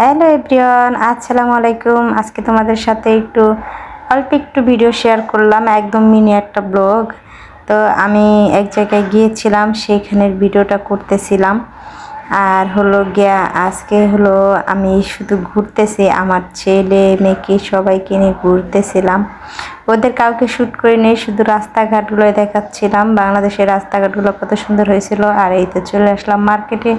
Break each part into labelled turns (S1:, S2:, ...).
S1: Hello everyone, আসসালামু আলাইকুম। আজকে তোমাদের সাথে একটু, অল্প একটু ভিডিও শেয়ার করলাম, একদম মিনি একটা ব্লগ তো আমি এক জায়গায় গিয়েছিলাম সেইখানের ভিডিওটা করতেছিলাম। আর হলো গিয়া, আজকে হলো আমি শুধু ঘুরতেছি, আমার ছেলে, মেয়েকে সবাইকে নিয়ে ঘুরতেছিলাম। ওদের কাউকে শ্যুট করে নিয়ে শুধু রাস্তাঘাটগুলো দেখাচ্ছিলাম। বাংলাদেশের রাস্তাঘাটগুলো কত সুন্দর হয়েছিল। আর এই তো চলে আসলাম মার্কেটে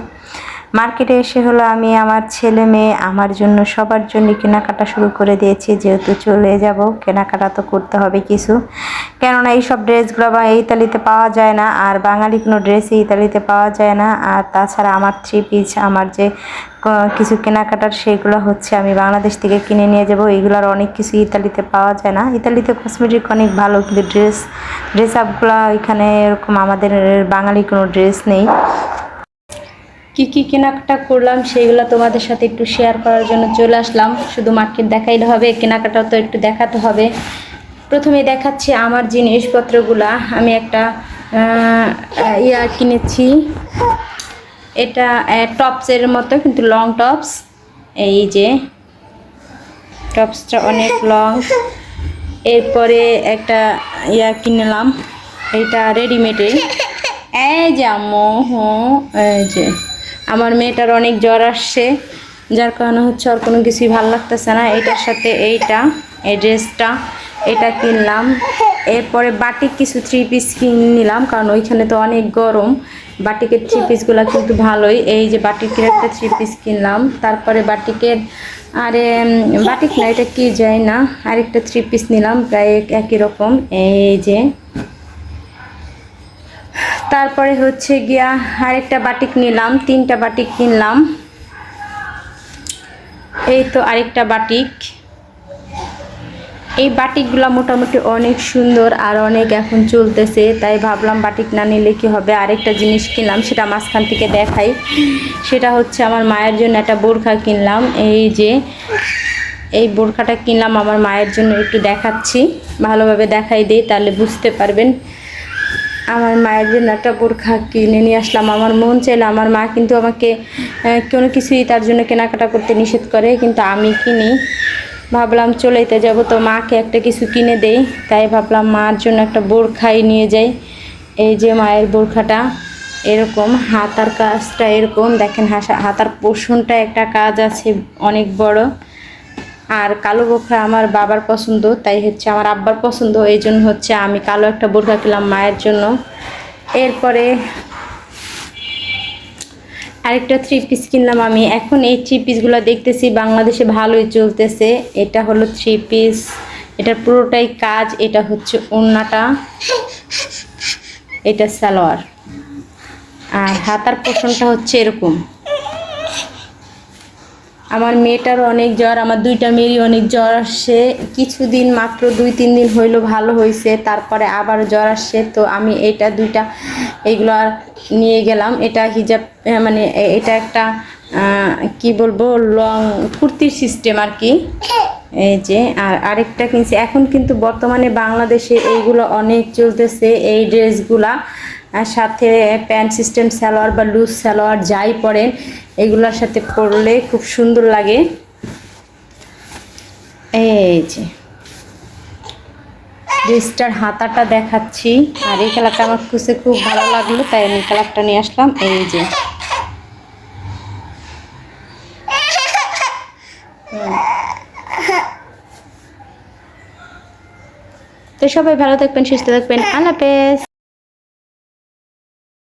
S1: মার্কেটে এসে হলো আমি আমার ছেলে মেয়ে আমার জন্য সবার জন্য কেনাকাটা শুরু করে দিয়েছি। যেহেতু চলে যাব, কেনাকাটা তো করতে হবে কিছু। কেননা এইসব ড্রেসগুলো বা ইতালিতে পাওয়া যায় না, আর বাঙালি কোনো ড্রেসই ইতালিতে পাওয়া যায় না। আর তাছাড়া আমার থ্রি পিস আমার যে কিছু কেনাকাটার সেগুলো হচ্ছে আমি বাংলাদেশ থেকে কিনে নিয়ে যাব। এইগুলোর অনেক কিছু ইতালিতে পাওয়া যায় না। ইতালিতে কসমেটিক অনেক ভালো, কিন্তু ড্রেস ড্রেস আপগুলো এখানে এরকম আমাদের বাঙালি কোনো ড্রেস নেই। কি কি কেনাকাটা করলাম সেইগুলো তোমাদের সাথে একটু শেয়ার করার জন্য চলে আসলাম। শুধু মার্কেট দেখাইলে হবে, কেনাকাটাও তো একটু দেখাতে হবে। প্রথমে দেখাচ্ছি আমার জিনিসপত্রগুলা। আমি একটা ইয়া কিনেছি। এটা টপসের মতো, কিন্তু লং টপস এই যে টপসটা অনেক লং এরপরে একটা ইয়া কিনলাম। এটা রেডিমেডে এই যে আম্মু এই যে। আমার মেয়েটার অনেক জ্বর আসছে, যার কারণে হচ্ছে আর কোনো কিছুই ভালো লাগতেছে না। এইটার সাথে এইটা, এই ড্রেসটা, এটা কিনলাম। এরপরে বাটিক কিছু থ্রি পিস কিনে নিলাম, কারণ ওইখানে তো অনেক গরম। বাটিকের থ্রি পিসগুলো কিন্তু ভালোই। এই যে বাটিকের একটা থ্রি পিস কিনলাম। তারপরে বাটিকের, আরে বাটিক না, এটা কি যায় না। আরেকটা থ্রি পিস নিলাম, প্রায় একই রকম। এই যে তারপরে হচ্ছে গিয়া আরেকটা বাটিক নিলাম, তিনটা বাটিক কিনলাম। এই তো আরেকটা বাটিক। এই বাটিকগুলো মোটামুটি অনেক সুন্দর আর অনেক এখন চলতেছে, তাই ভাবলাম বাটিক না নিলে কি হবে? আরেকটা জিনিস কিনলাম, সেটা মাঝখান থেকে দেখাই। সেটা হচ্ছে আমার মায়ের জন্য একটা বোরখা কিনলাম। এই যে, এই বোরখাটা কিনলাম, আমার মায়ের জন্য একটু দেখাচ্ছি। ভালোভাবে দেখাই দিই, তাহলে বুঝতে পারবেন। আমার মায়ের জন্য একটা বোরখা কিনে নিয়ে আসলাম। আমার মন চাইলো, আমার মা কিন্তু আমাকে কোনো কিছুই তার জন্য কেনাকাটা করতে নিষেধ করে, কিন্তু আমি কিনি। ভাবলাম চলেতে যাব, তো মাকে একটা কিছু কিনে দেই। তাই ভাবলাম মার জন্য একটা বোরখাই নিয়ে যাই। এই যে মায়ের বোরখাটা, এরকম হাতার কাজটা এরকম। দেখেন হাসা- হাতার পোষণটা একটা কাজ আছে, অনেক বড়। আর কালো বোরখা আমার বাবার পছন্দ, তাই হচ্ছে আমার আব্বার পছন্দ। এই জন্য হচ্ছে আমি কালো একটা বোরখা কিনলাম মায়ের জন্য। এরপরে আরেকটা থ্রি পিস কিনলাম আমি। এখন এই থ্রি পিসগুলো দেখতেছি, বাংলাদেশে ভালোই চলতেছে। এটা হলো থ্রি পিস এটা পুরোটাই কাজ, এটা হচ্ছে ওন্নাটা। এটা সালোয়ার। আর হাতার পোষণটা হচ্ছে এরকম। আমার মেয়েটারও অনেক জ্বর, আমার দুইটা মেয়েরই অনেক জ্বর আসছে। কিছুদিন মাত্র দুই, তিন দিন হইল ভালো হয়েছে তারপরে আবার জ্বর আসছে। তো আমি এটা দুইটা এইগুলো আর নিয়ে গেলাম। এটা হিজাব মানে এটা একটা কি বলব, লং কুর্তির সিস্টেম আর কি। এই যে, আর আরেকটা কিনছি। এখন কিন্তু বর্তমানে বাংলাদেশে এইগুলো অনেক চলতেছে, এই ড্রেসগুলা আর সাথে প্যান্ট সিস্টেম সালোয়ার বা লুজ সালোয়ার যাই পরেন, এগুলোর সাথে পরলে খুব সুন্দর লাগে। এই যে। ড্রেসটার হাতাটা দেখাচ্ছি। আর এই কালারটা আমার খুশি খুব ভালো লাগল, তাই আমি কালারটা নিয়ে আসলাম। এই যে। তো সবাই ভালো থাকবেন, সুস্থ থাকবেন। আল্লাহ হাফেজ।